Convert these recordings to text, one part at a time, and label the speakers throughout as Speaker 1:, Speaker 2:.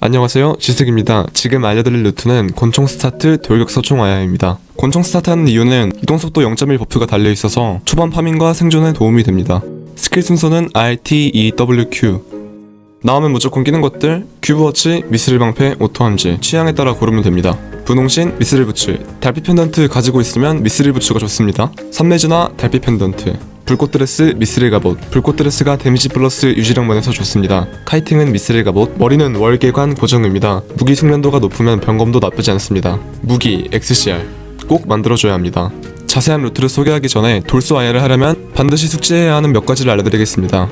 Speaker 1: 안녕하세요. 지숙입니다. 지금 알려드릴 루트는 권총 스타트 돌격서 총 아야입니다. 권총 스타트하는 이유는 이동속도 0.1 버프가 달려있어서 초반 파밍과 생존에 도움이 됩니다. 스킬 순서는 RT, E, W, Q. 나오면 무조건 끼는 것들 큐브워치, 미스릴 방패, 오토함지 취향에 따라 고르면 됩니다. 분홍신, 미스릴 부츠. 달빛 펜던트 가지고 있으면 미스릴 부츠가 좋습니다. 선매즈나 달빛 펜던트 불꽃 드레스, 미스릴 갑옷 불꽃 드레스가 데미지 플러스 유지력 면에서 좋습니다. 카이팅은 미스릴 갑옷 머리는 월계관 고정입니다. 무기 숙련도가 높으면 병검도 나쁘지 않습니다. 무기, XCR 꼭 만들어줘야 합니다. 자세한 루트를 소개하기 전에 돌수 아야를 하려면 반드시 숙지해야 하는 몇 가지를 알려드리겠습니다.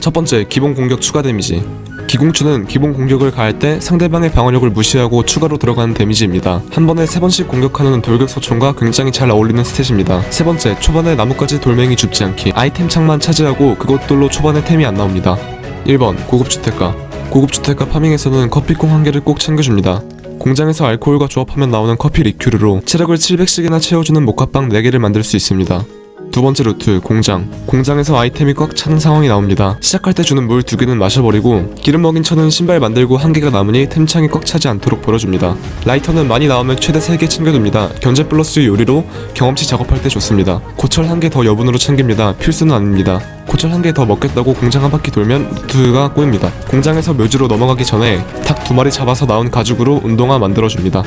Speaker 1: 첫 번째, 기본 공격 추가 데미지. 기공추는 기본 공격을 가할 때 상대방의 방어력을 무시하고 추가로 들어가는 데미지입니다. 한 번에 세 번씩 공격하는 돌격 소총과 굉장히 잘 어울리는 스탯입니다. 세 번째, 초반에 나뭇가지 돌멩이 줍지 않기. 아이템 창만 차지하고 그것들로 초반에 템이 안 나옵니다. 1번, 고급 주택가. 고급 주택가 파밍에서는 커피콩 한 개를 꼭 챙겨줍니다. 공장에서 알코올과 조합하면 나오는 커피 리큐르로 체력을 700씩이나 채워주는 모카빵 4개를 만들 수 있습니다. 두 번째 루트 공장. 공장에서 아이템이 꽉 차는 상황이 나옵니다. 시작할 때 주는 물 두 개는 마셔버리고 기름 먹인 천은 신발 만들고 한 개가 남으니 템창이 꽉 차지 않도록 버려줍니다. 라이터는 많이 나오면 최대 3개 챙겨둡니다. 견제 플러스 요리로 경험치 작업할 때 좋습니다. 고철 한 개 더 여분으로 챙깁니다. 필수는 아닙니다. 고철 한 개 더 먹겠다고 공장 한 바퀴 돌면 루트가 꼬입니다. 공장에서 묘지로 넘어가기 전에 닭 두 마리 잡아서 나온 가죽으로 운동화 만들어줍니다.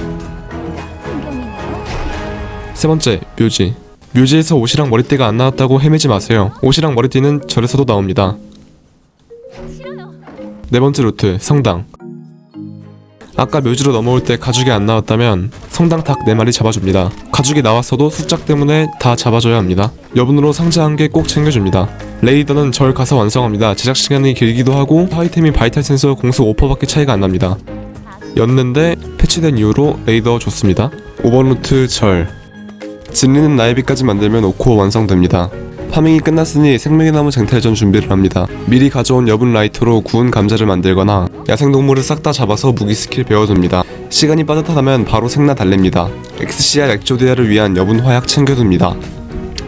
Speaker 1: 세 번째, 묘지. 묘지에서 옷이랑 머리띠가 안 나왔다고 헤매지 마세요. 옷이랑 머리띠는 절에서도 나옵니다. 네 번째 루트, 성당. 아까 묘지로 넘어올 때 가죽이 안 나왔다면 성당 닭 4마리 잡아줍니다. 가죽이 나왔어도 숙작 때문에 다 잡아줘야 합니다. 여분으로 상자 한 개 꼭 챙겨줍니다. 레이더는 절 가서 완성합니다. 제작 시간이 길기도 하고 아이템이 바이탈 센서 공수 5%밖에 차이가 안 납니다. 였는데 패치된 이후로 레이더 좋습니다. 5번 루트 절. 진리는 나이비까지 만들면 5코어 완성됩니다. 파밍이 끝났으니 생명의 나무 쟁탈전 준비를 합니다. 미리 가져온 여분 라이터로 구운 감자를 만들거나 야생동물을 싹 다 잡아서 무기 스킬 배워둡니다. 시간이 빠듯하다면 바로 생나 달랩니다. XCR 액조디아를 위한 여분 화약 챙겨둡니다.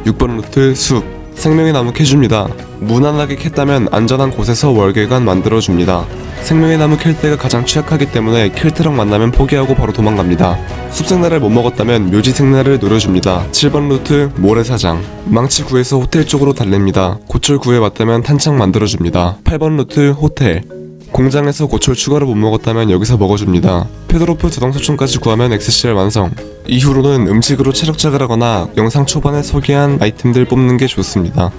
Speaker 1: 6번 루트 숲 생명의 나무 캐줍니다. 무난하게 캤다면 안전한 곳에서 월계관 만들어줍니다. 생명의 나무 캘 때가 가장 취약하기 때문에 킬트럭 만나면 포기하고 바로 도망갑니다. 숲생나를 못 먹었다면 묘지 생나를 노려줍니다. 7번 루트 모래사장 망치 구해서 호텔 쪽으로 달랩니다. 고철 구해 왔다면 탄창 만들어줍니다. 8번 루트 호텔 공장에서 고철 추가로 못 먹었다면 여기서 먹어줍니다. 페드로프 자동소총까지 구하면 XCR 완성. 이후로는 음식으로 체력 자글하거나 영상 초반에 소개한 아이템들 뽑는 게 좋습니다.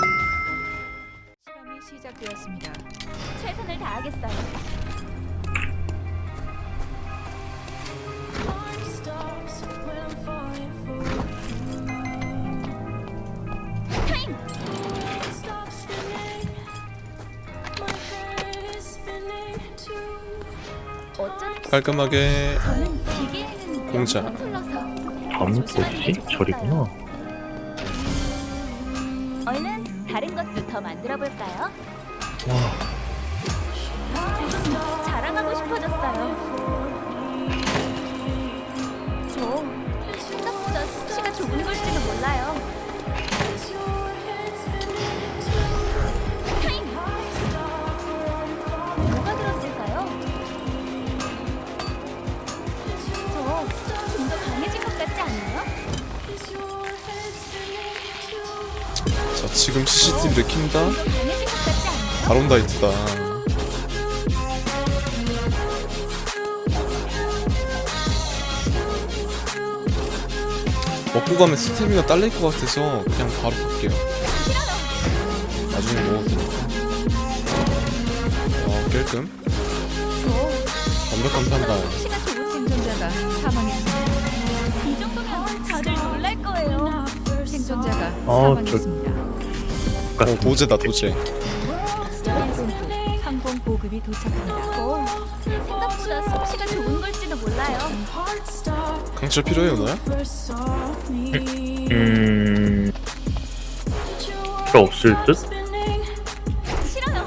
Speaker 1: 깔끔하게 공짜.
Speaker 2: 곳이지? 절이구나.
Speaker 3: 얼른 다른 것도 더 만들어 볼까요?
Speaker 2: 와,
Speaker 3: 자랑하고 싶어졌어요.
Speaker 1: 지금 CCTV를 킨다? 바론다이트다 먹고 가면 스태미나 딸릴 것 같아서 그냥 바로 갈게요. 나중에 먹어도 되니까.
Speaker 3: 어저
Speaker 1: 완벽한 판단
Speaker 4: 생존자가 사망했습니다.
Speaker 3: 이
Speaker 2: 어.
Speaker 1: 어 도제다 도제
Speaker 4: 항공 보급이 도착합니다.
Speaker 3: 어, 생각보다 솜씨가 좋은 걸지는 몰라요.
Speaker 1: 강철 필요해 오나요?
Speaker 2: 음, 필요 없을 듯?
Speaker 3: 싫어요.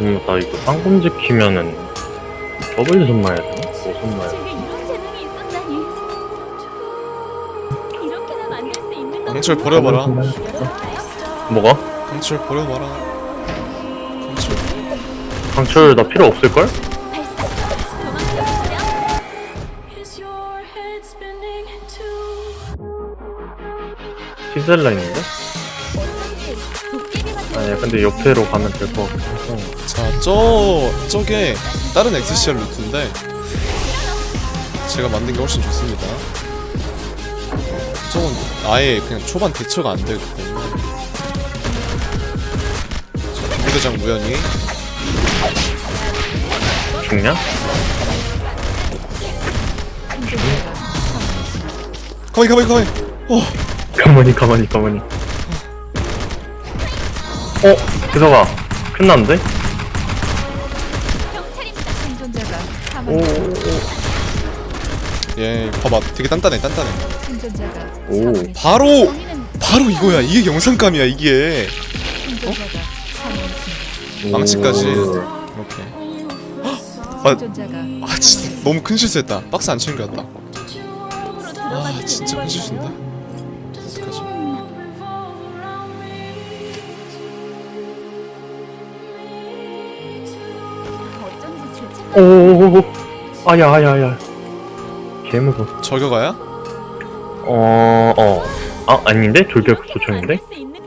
Speaker 2: 음, 나 이거 쌍검 지키면은 더블 손마야 되나? 뭐 손마야
Speaker 3: 제게
Speaker 1: 강철 버려봐라?
Speaker 2: 뭐가?
Speaker 1: 강철 버려봐라 강철
Speaker 2: 강철 나 필요 없을걸?
Speaker 3: Is your head spinning too?
Speaker 2: 티셀라인인데? 아니야 근데 옆에로 가면 될 것 같긴 해서
Speaker 1: 자, 저 저게 다른 XCR 루트인데 제가 만든 게 훨씬 좋습니다. 저건 아예 그냥 초반 대처가 안 되기 때문에 자, 부대장 무연히
Speaker 2: 죽냐?
Speaker 1: 가만히 가만히 가만히 어
Speaker 2: 가만히 가만히 가만히 어? 기서가 끝났는데?
Speaker 4: 생존자가
Speaker 2: 오,
Speaker 4: 사망했습니다.
Speaker 1: 예, 봐봐 되게 단단해 단단해
Speaker 2: 오.
Speaker 1: 바로 바로 이거야. 이게 영상감이야 이게.
Speaker 2: 오.
Speaker 1: 망치까지. 이렇게 아, 아 진짜 너무 큰 실수했다. 박스 안 챙겨왔다. 아 진짜 큰 실수인데? 어떡하지
Speaker 2: 오오오오. 아야 아야 아야. 개무서
Speaker 1: 저격아야?
Speaker 2: 어 어 아 아닌데? 돌격 소총인데?
Speaker 3: 수 있는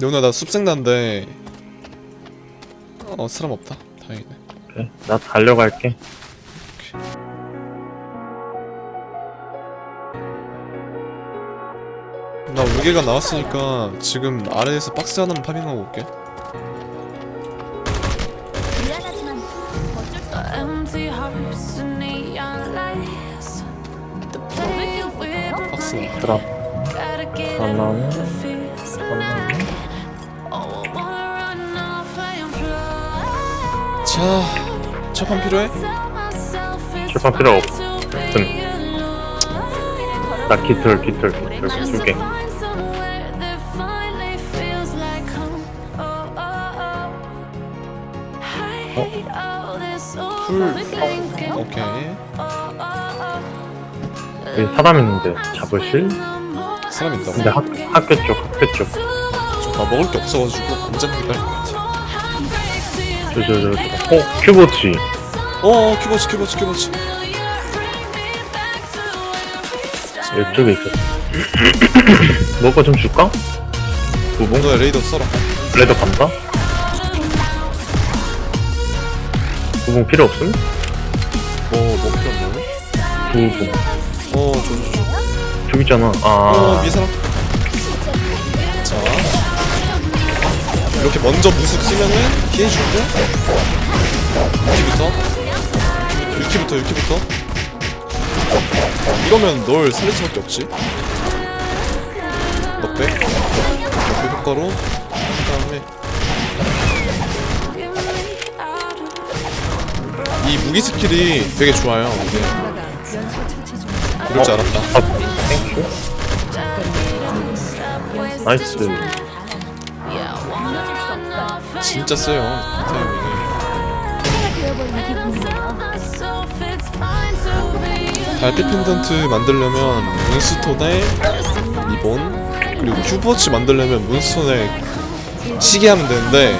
Speaker 1: 레오나 나 숲생난데 어 사람 없다 다행이네
Speaker 2: 그래 나 달려갈게
Speaker 1: 나 우개가 나왔으니까 지금 아래에서 박스 하나만 파밍하고 올게
Speaker 3: 미안하지만 어쩔 수 없어.
Speaker 5: Empty hearts and neon lights.
Speaker 1: 있습니다.
Speaker 2: 드랍
Speaker 5: 하나는 하나는
Speaker 1: 자 첫판 필요해?
Speaker 2: 재판 필요 없음 나 깃털 깃털 깃털 두개
Speaker 5: 어? 풀 어,
Speaker 1: 오케이
Speaker 2: 여기 사람 있는데 잡으실?
Speaker 1: 사람 있다고?
Speaker 2: 근데 학, 학교 쪽 학교 쪽
Speaker 1: 나 먹을 게 없어가지고 게 나을 것 같아
Speaker 2: 저저 저 어? 큐보치
Speaker 1: 어어 큐버치 큐버치 큐버치
Speaker 2: 이쪽에 있어 먹을 거 좀 줄까? 부봉?
Speaker 1: 너의 레이더 써라
Speaker 2: 레더 간다? 부봉 필요 없음?
Speaker 1: 뭐뭐 필요한
Speaker 2: 부봉
Speaker 1: 뭐? 어 줘줘줘
Speaker 2: 저기 있잖아. 어아
Speaker 1: 미사람. 자. 이렇게 먼저 무습 쓰면은 피해주고 6키부터. 6키부터 6키부터. 이러면 널 살릴 수밖에 없지. 넉백. 넉백 효과로. 그 다음에 이 무기 스킬이 되게 좋아요 이게 그럴 줄 알았다
Speaker 2: 아, 나이스.
Speaker 1: 진짜 세요. 달빛 펜던트 만들려면 문스톤에 리본 그리고 큐버치 만들려면 문스톤에 시계 하면 되는데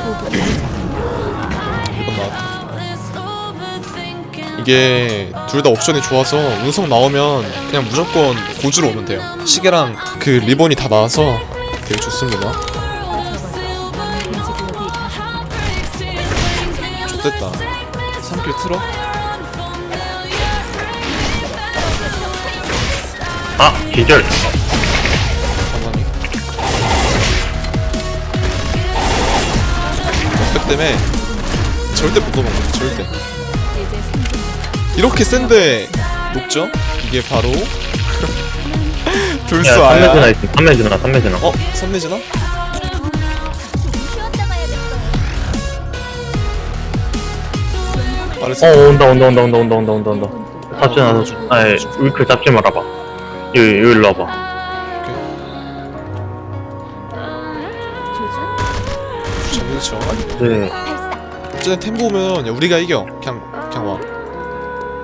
Speaker 1: 이게 둘 다 옵션이 좋아서 운석 나오면 그냥 무조건 고주로 오면 돼요 시계랑 그 리본이 다 나와서 되게 좋습니다. 좋됐다 3킬 틀어?
Speaker 2: 아 기절
Speaker 1: 가만히 넉백 때문에 절대 못 넘어가 절대 이렇게 센데 녹죠? 이게 바로 돌수 아야.
Speaker 2: 3매진화 있어. 3매진화, 3매진화.
Speaker 1: 어?
Speaker 3: 선매진화? 어,
Speaker 2: 온다, 온다, 온다, 온다, 온다, 온다, 온다, 온다. 잡지 않아, 잡지. 아니, 위클 잡지 말아봐. 여기, 여기로 와봐.
Speaker 1: 그렇죠.
Speaker 2: 네.
Speaker 1: 어쨌든 템 보면 우리가 이겨. 그냥 그냥 와.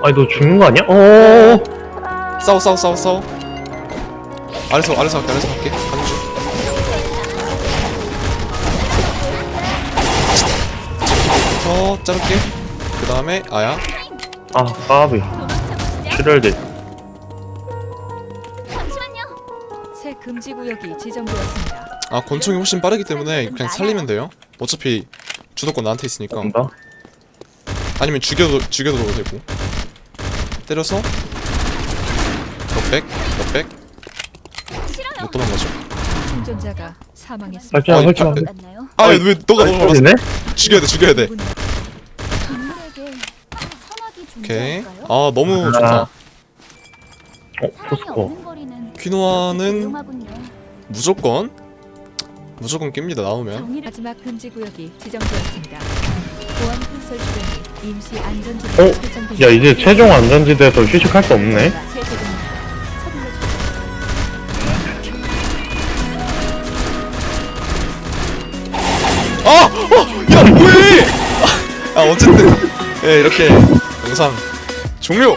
Speaker 2: 아니 너 죽는 거 아니야? 어.
Speaker 1: 싸워 싸워 싸워 싸워. 아래서 아래서 갈게 아래서 갈게. 가는 중. 자를게. 그 다음에 아야.
Speaker 2: 아 까비. 출혈돼.
Speaker 1: 아 권총이 훨씬 빠르기 때문에 그냥 살리면 돼요. 어차피 주도권 나한테 있으니까. 아니면 죽여도 죽여도 되고. 때려서 넉백 넉백 못 도망가죠
Speaker 4: 생존자가 사망했습니다.
Speaker 2: 설치만
Speaker 1: 아니,
Speaker 2: 설치만
Speaker 1: 바-
Speaker 3: 맞나요?
Speaker 1: 아왜 너가 너무 많았어
Speaker 2: 네
Speaker 1: 죽여야 돼 죽여야 돼
Speaker 4: 누군가
Speaker 3: 동물에게 선악이
Speaker 1: 오케이
Speaker 3: 존재할까요?
Speaker 1: 아 너무
Speaker 2: 아.
Speaker 1: 좋다
Speaker 2: 어 포스코
Speaker 3: 없는 거리는
Speaker 1: 퀴노아는
Speaker 3: 조용하군요.
Speaker 1: 무조건 무조건 낍니다 나오면
Speaker 4: 마지막 금지 구역이 지정되었습니다. 보안 건설 주변이 임시 안전지대
Speaker 2: 어? 야 이제 최종 안전지대에서 휴식할 수 없네.
Speaker 1: 아! 어! 야 뭐해! 아 어쨌든 예 이렇게 영상 종료!